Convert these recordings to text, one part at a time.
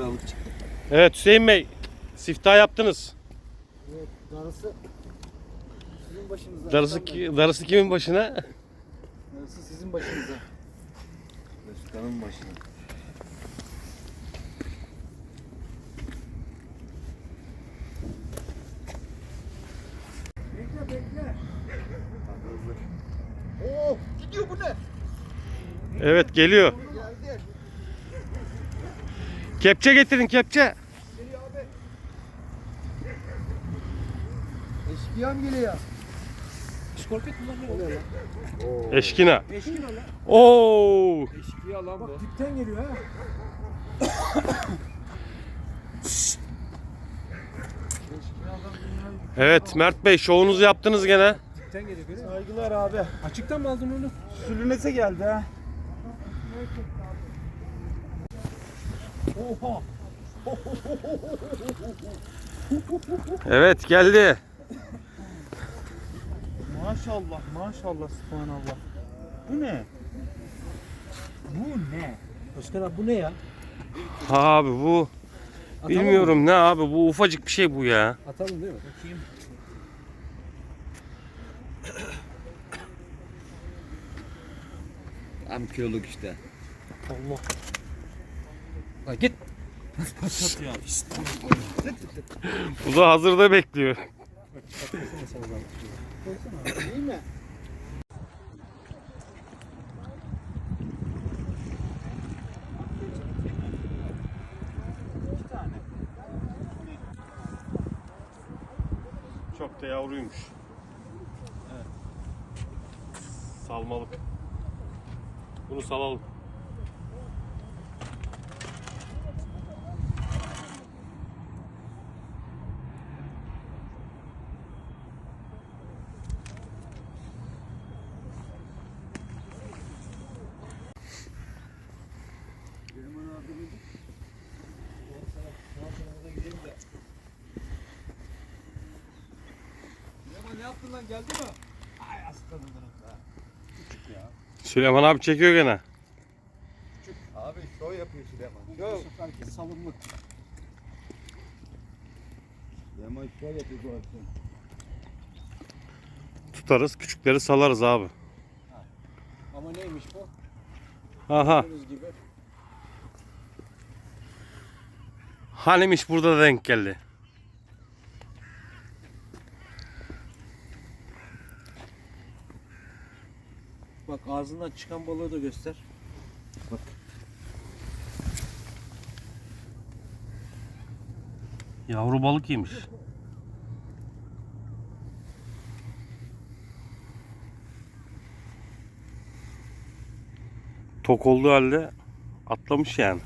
balık çıktı. Evet Hüseyin Bey. Siftah yaptınız. Evet, darısı sizin başınıza. Darısı, ki- darısı kimin başına? Darısı sizin başınıza. Özkan'ın başına. Bekle bekle. Oo, gidiyor bu ne? Evet geliyor. Kepçe getirin kepçe. Geliyor abi. Eşkıyam geliyor. Lan? Eşkina. Eşkıya lan. Oo. Eşkıya lan bu. Bak dipten geliyor ha. Evet Mert Bey şovunuzu yaptınız gene. Dipten geliyor? Saygılar abi. Açıktan mı aldın onu? Sülünese geldi ha. Oha. Evet geldi. Maşallah maşallah subhanallah. Bu ne? Bu ne? Özkan abi bu ne ya? Abi bu Atalım bilmiyorum ne abi bu ufacık bir şey bu ya. Atalım değil mi? Bakayım. Tam kiloluk işte. Allah. Bak git. Bu da hazırda bekliyor. Çok da yavruymuş. Salmalık. Bunu salalım. Ne yaptın lan geldi mi? Ay aslanım benim be. Süleyman abi çekiyor gene. Abi şov yapıyor Süleyman. Bu seferki salımlık. Süleyman şov yapıyor bu akşam. Tutarız küçükleri salarız abi. Ama neymiş bu? Aha. Hanimiş burada da denk geldi. Bak ağzından çıkan balığı da göster. Bak. Yavru balık yemiş. Tok olduğu halde atlamış yani.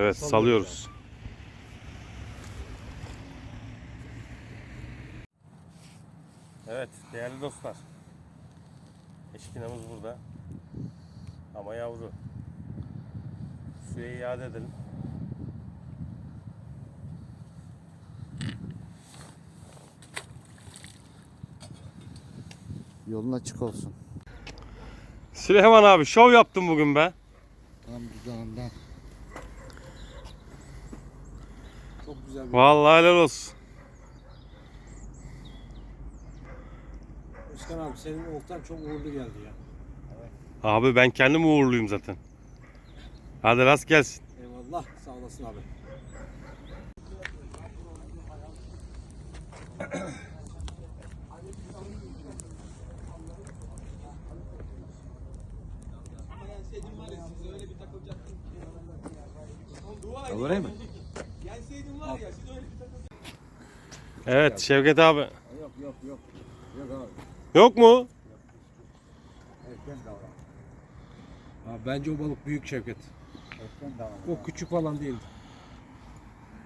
Evet salıyoruz. Evet değerli dostlar. Eşkinamız burada. Ama yavru. Suya iade edelim. Yolun açık olsun. Süleyman abi şov yaptın bugün be. Tam dudağından. Çok güzel bir Vallahi helal olsun. Özkan abi senin oltan çok uğurlu geldi ya. Abi ben kendim uğurluyum zaten. Hadi rast gelsin. Eyvallah sağ olasın abi. Oraya mı? Evet Şevket abi. Yok yok yok. Yok abi. Yok mu? Erken davran. Abi bence o balık büyük Şevket. Özkan da var. O küçük falan değildi.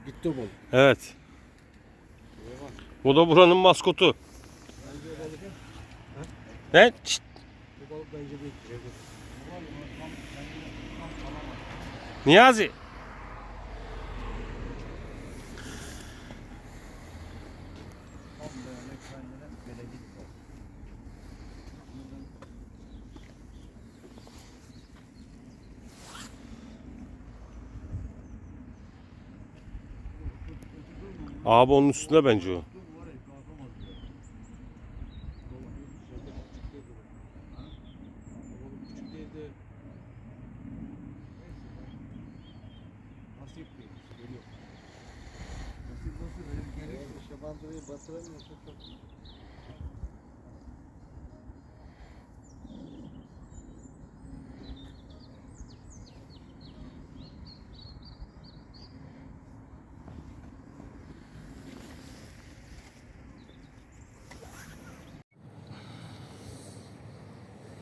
Gitti o balık. Evet. Bu da buranın maskotu. Bence o balık Ne? Şşt, Bu balık bence büyük Şevket. Niyazi. Abi onun üstünde bence o. Nasip değil. Geliyor. Nasip nasıl verir gelir. Şabandırayı batıramıyorsa çok.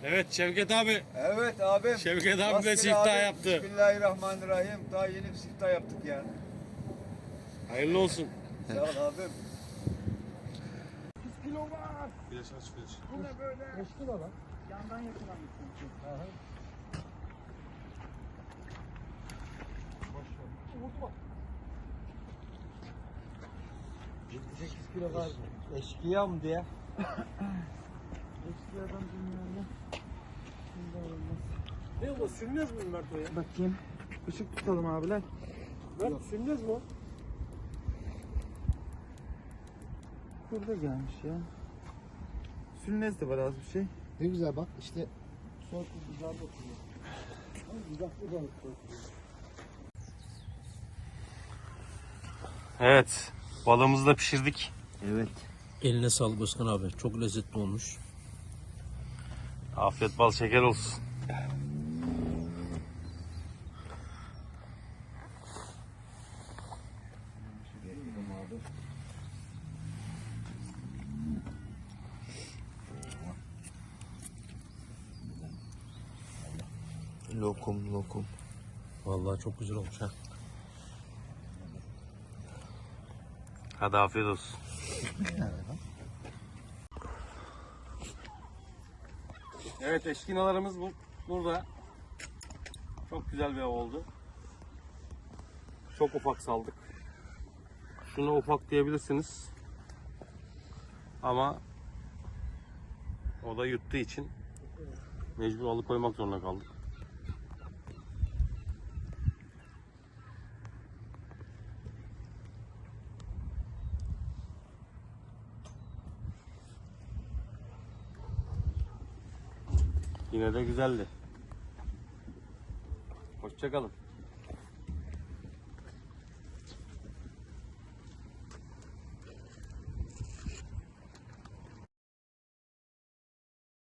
Evet Şevket abi. Evet abim. Şevket abi de siftah yaptı. Bismillahirrahmanirrahim. Daha yeni bir siftah yaptık ya. Hayırlı olsun. Sağ ol abim. Flaş aç flaş. Bu ne böyle? 5 kilo lan. Yandan yakalanmış çünkü. Aha. Vurdu bak. 78 kilo var. Eşkıya mı diye? Eskilerden bilmiyorum ne. Şimdi olmaz. Ne o? Sürmez mi Mert o ya? Bakayım. Işık tutalım abiler. Mert sürmez mi o? Burada gelmiş ya. Sülnez de var az bir şey. Ne güzel bak işte. Çok güzel bakıyor. Güzel güzel bakıyor. Evet. Balığımızı da pişirdik. Evet. Eline sağlık Özkan abi. Çok lezzetli olmuş. Afiyet bal şeker olsun. Lokum lokum. Vallahi çok güzel olmuş ha. Hadi afiyet olsun. Evet eşkinalarımız bu, burada. Çok güzel bir av oldu. Çok ufak saldık. Şuna ufak diyebilirsiniz. Ama o da yuttuğu için mecbur alıkoymak zorunda kaldık. Yine de güzeldi. Hoşçakalın.